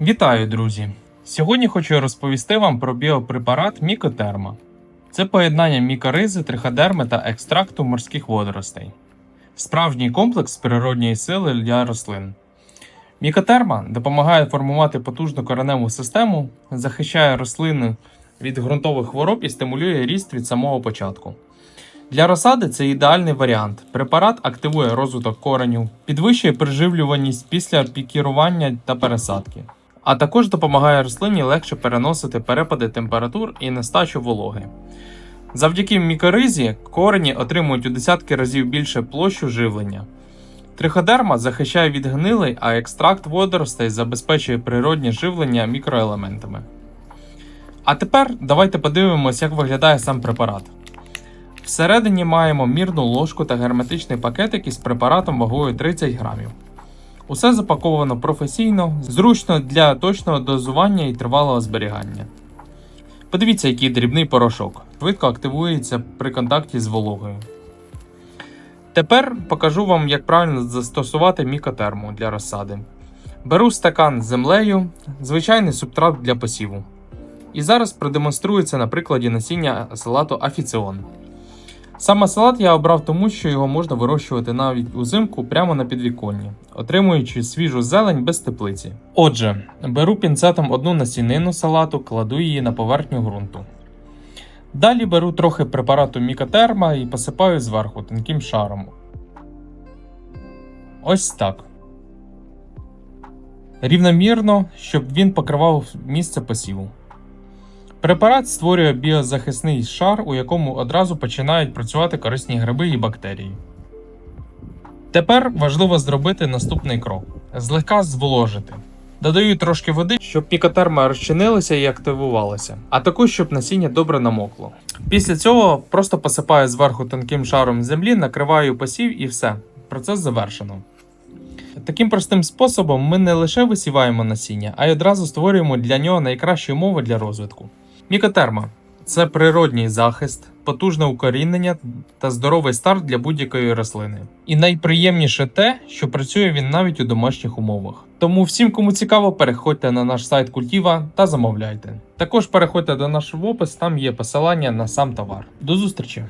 Вітаю, друзі! Сьогодні хочу розповісти вам про біопрепарат Мікотерма. Це поєднання мікоризи, триходерми та екстракту морських водоростей. Справжній комплекс природньої сили для рослин. Мікотерма допомагає формувати потужну кореневу систему, захищає рослини від ґрунтових хвороб і стимулює ріст від самого початку. Для розсади це ідеальний варіант. Препарат активує розвиток кореню, підвищує приживлюваність після пікірування та пересадки, а також допомагає рослині легше переносити перепади температур і нестачу вологи. Завдяки мікоризі корені отримують у десятки разів більше площу живлення. Триходерма захищає від гнилей, а екстракт водоростей забезпечує природнє живлення мікроелементами. А тепер давайте подивимось, як виглядає сам препарат. Всередині маємо мірну ложку та герметичний пакетик із препаратом вагою 30 грамів. Усе запаковано професійно, зручно для точного дозування і тривалого зберігання. Подивіться, який дрібний порошок. Швидко активується при контакті з вологою. Тепер покажу вам, як правильно застосувати мікотерму для розсади. Беру стакан з землею, звичайний субстрат для посіву. І зараз продемонструю це на прикладі насіння салату Афіціон. Саме салат я обрав тому, що його можна вирощувати навіть узимку прямо на підвіконні, отримуючи свіжу зелень без теплиці. Отже, беру пінцетом одну насінину салату, кладу її на поверхню ґрунту. Далі беру трохи препарату мікотерма і посипаю зверху тонким шаром. Ось так. Рівномірно, щоб він покривав місце посіву. Препарат створює біозахисний шар, у якому одразу починають працювати корисні гриби і бактерії. Тепер важливо зробити наступний крок: злегка зволожити. Додаю трошки води, щоб пікотерма розчинилася і активувалася, а також щоб насіння добре намокло. Після цього просто посипаю зверху тонким шаром землі, накриваю посів і все. Процес завершено. Таким простим способом ми не лише висіваємо насіння, а й одразу створюємо для нього найкращі умови для розвитку. Мікотерма це природній захист, потужне укорінення та здоровий старт для будь-якої рослини. І найприємніше те, що працює він навіть у домашніх умовах. Тому всім, кому цікаво, переходьте на наш сайт Культіва та замовляйте. Також переходьте до нашого опису, там є посилання на сам товар. До зустрічі!